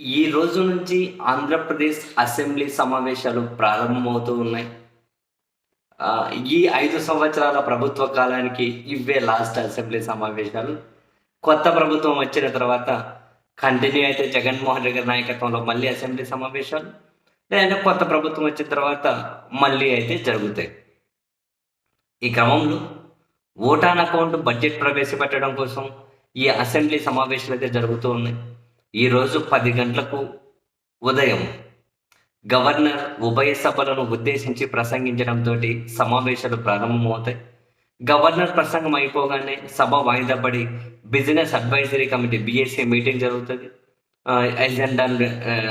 ఈ రోజు నుంచి ఆంధ్రప్రదేశ్ అసెంబ్లీ సమావేశాలు ప్రారంభమవుతూ ఉన్నాయి. ఈ ఐదు సంవత్సరాల ప్రభుత్వ కాలానికి ఇవే లాస్ట్ అసెంబ్లీ సమావేశాలు. కొత్త ప్రభుత్వం వచ్చిన తర్వాత కంటిన్యూ అయితే జగన్మోహన్ రెడ్డి నాయకత్వంలో మళ్ళీ అసెంబ్లీ సమావేశాలు. లేదంటే కొత్త ప్రభుత్వం వచ్చిన తర్వాత మళ్ళీ అయితే జరుగుతాయి. ఈ క్రమంలో ఓటాన్ అకౌంట్ బడ్జెట్ ప్రవేశపెట్టడం కోసం ఈ అసెంబ్లీ సమావేశాలు అయితే జరుగుతూ ఉన్నాయి. ఈరోజు పది గంటలకు ఉదయం గవర్నర్ ఉభయ సభలను ఉద్దేశించి ప్రసంగించడంతో సమావేశాలు ప్రారంభమవుతాయి. గవర్నర్ ప్రసంగం అయిపోగానే సభ వాయిదా పడి business advisory committee BSC meeting జరుగుతుంది. ఎజెండా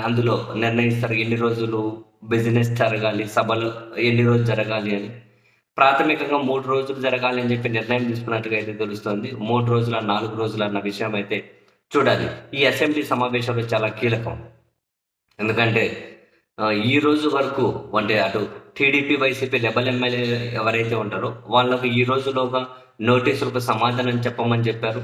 అందులో నిర్ణయిస్తారు ఎన్ని రోజులు బిజినెస్ జరగాలి సభలు ఎన్ని రోజులు జరగాలి అని. ప్రాథమికంగా మూడు రోజులు జరగాలి అని చెప్పి నిర్ణయం తీసుకున్నట్టుగా అయితే తెలుస్తుంది. మూడు రోజుల నాలుగు రోజులు అన్న విషయం అయితే చూడాలి. ఈ అసెంబ్లీ సమావేశాలు చాలా కీలకం. ఎందుకంటే ఈ రోజు వరకు అంటే అటు టీడీపీ వైసీపీ లెబల్ ఎమ్మెల్యే ఎవరైతే ఉంటారో వాళ్ళకు ఈ రోజులోగా నోటీసులకు సమాధానం చెప్పమని చెప్పారు.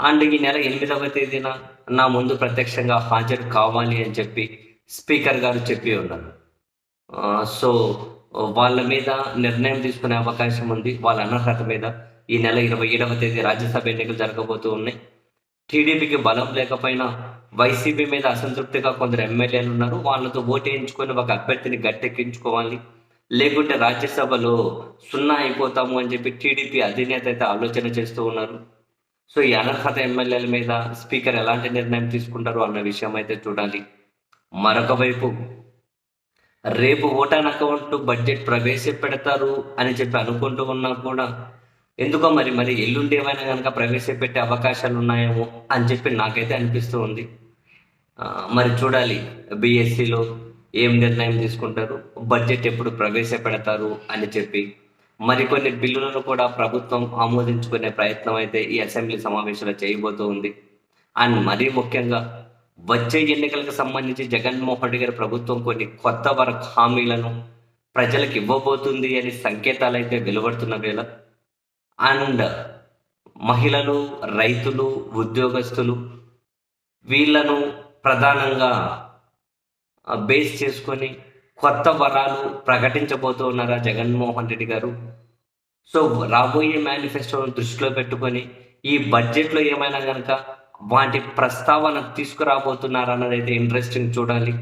అండ్ ఈ నెల ఎనిమిదవ తేదీన నా ముందు ప్రత్యక్షంగా హాజరు కావాలి అని చెప్పి స్పీకర్ గారు చెప్పి ఉన్నారు. సో వాళ్ళ మీద నిర్ణయం తీసుకునే అవకాశం ఉంది. వాళ్ళ అనర్హత మీద ఈ నెల ఇరవై ఏడవ తేదీ రాజ్యసభ ఎన్నికలు జరగబోతూ ఉన్నాయి. టీడీపీకి బలం లేకపోయినా వైసీపీ మీద అసంతృప్తిగా కొందరు ఎమ్మెల్యేలు ఉన్నారు. వాళ్ళతో ఓటు వేయించుకొని ఒక అభ్యర్థిని గట్టెక్కించుకోవాలి. లేకుంటే రాజ్యసభలో సున్నా అయిపోతాము అని చెప్పి టీడీపీ అధినేత అయితే ఆలోచన చేస్తూ ఉన్నారు. సో ఈ అనర్హత ఎమ్మెల్యేల మీద స్పీకర్ ఎలాంటి నిర్ణయం తీసుకుంటారు అన్న విషయం అయితే చూడాలి. మరొక వైపు రేపు ఓటాన్ అకౌంట్ బడ్జెట్ ప్రవేశపెడతారు అని చెప్పి అనుకుంటూ ఉన్నా కూడా ఎందుకో మరి మరి ఎల్లుండి ఏమైనా కనుక ప్రవేశపెట్టే అవకాశాలు ఉన్నాయేమో అని చెప్పి నాకైతే అనిపిస్తూ ఉంది. మరి చూడాలి బీఎస్సీలో ఏం నిర్ణయం తీసుకుంటారు బడ్జెట్ ఎప్పుడు ప్రవేశపెడతారు అని చెప్పి. మరికొన్ని బిల్లులను కూడా ప్రభుత్వం ఆమోదించుకునే ప్రయత్నం అయితే ఈ అసెంబ్లీ సమావేశంలో చేయబోతూ ఉంది. అండ్ మరీ ముఖ్యంగా వచ్చే ఎన్నికలకు సంబంధించి జగన్మోహన్ రెడ్డి గారి ప్రభుత్వం కొన్ని కొత్త వరకు హామీలను ప్రజలకు ఇవ్వబోతుంది అనే సంకేతాలు అయితే వెలువడుతున్న వేళ అండ్ మహిళలు రైతులు ఉద్యోగస్తులు వీళ్ళను ప్రధానంగా బేస్ చేసుకొని కొత్త వరాలు ప్రకటించబోతూ ఉన్నారా జగన్మోహన్ రెడ్డి గారు? సో రాబోయే మేనిఫెస్టోను దృష్టిలో పెట్టుకొని ఈ బడ్జెట్లో ఏమైనా కనుక వాటి ప్రస్తావన తీసుకురాబోతున్నారా అన్నది అయితే ఇంట్రెస్టింగ్ చూడాలి.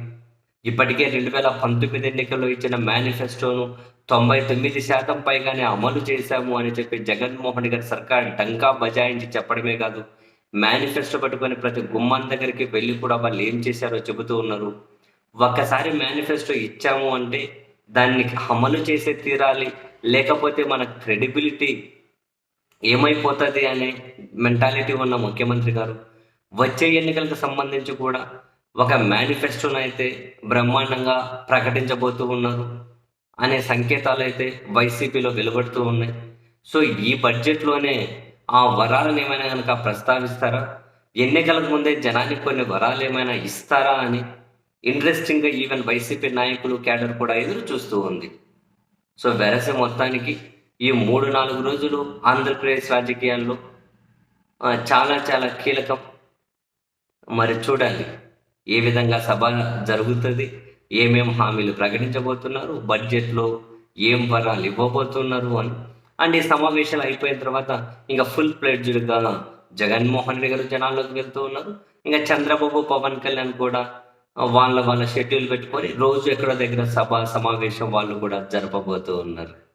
ఇప్పటికే రెండు వేల పంతొమ్మిది ఎన్నికల్లో ఇచ్చిన మేనిఫెస్టోను తొంభై తొమ్మిది శాతం పైగానే అమలు చేశాము అని చెప్పి జగన్మోహన్ గారి సర్కార్ డంకా బజాయించి చెప్పడమే కాదు మేనిఫెస్టో పట్టుకొని ప్రతి గుమ్మం దగ్గరికి వెళ్ళి కూడా వాళ్ళు ఏం చేశారో చెబుతూ ఉన్నారు. ఒక్కసారి మేనిఫెస్టో ఇచ్చాము అంటే దాన్ని అమలు చేసే తీరాలి లేకపోతే మన క్రెడిబిలిటీ ఏమైపోతుంది అనే మెంటాలిటీ ఉన్న ముఖ్యమంత్రి గారు వచ్చే ఎన్నికలకు సంబంధించి కూడా ఒక మేనిఫెస్టోను అయితే బ్రహ్మాండంగా ప్రకటించబోతూ ఉన్నారు అనే సంకేతాలు అయితే వైసీపీలో వెలువడుతూ ఉన్నాయి. సో ఈ బడ్జెట్లోనే ఆ వరాలను ఏమైనా కనుక ప్రస్తావిస్తారా? ఎన్నికలకు ముందే జనానికి కొన్ని వరాలు ఏమైనా ఇస్తారా అని ఇంట్రెస్టింగ్గా ఈవెన్ వైసీపీ నాయకులు క్యాడర్ కూడా ఎదురు చూస్తూ ఉంది. సో వెరస మొత్తానికి ఈ మూడు నాలుగు రోజులు ఆంధ్రప్రదేశ్ రాజకీయాల్లో చాలా చాలా కీలకం. మరి చూడాలి ఏ విధంగా సభ జరుగుతుంది? ఏమేం హామీలు ప్రకటించబోతున్నారు? బడ్జెట్లో ఏం వరాలు ఇవ్వబోతున్నారు అని. అండ్ ఈ సమావేశాలు అయిపోయిన తర్వాత ఇంకా ఫుల్ ప్లేడ్జ్డ్గా జగన్మోహన్ రెడ్డి గారు జనాల్లోకి వెళ్తూ ఉన్నారు. ఇంకా చంద్రబాబు పవన్ కళ్యాణ్ కూడా వాళ్ళ వాళ్ళ షెడ్యూల్ పెట్టుకొని రోజు ఎక్కడో దగ్గర సభ సమావేశం వాళ్ళు కూడా జరపబోతూ ఉన్నారు.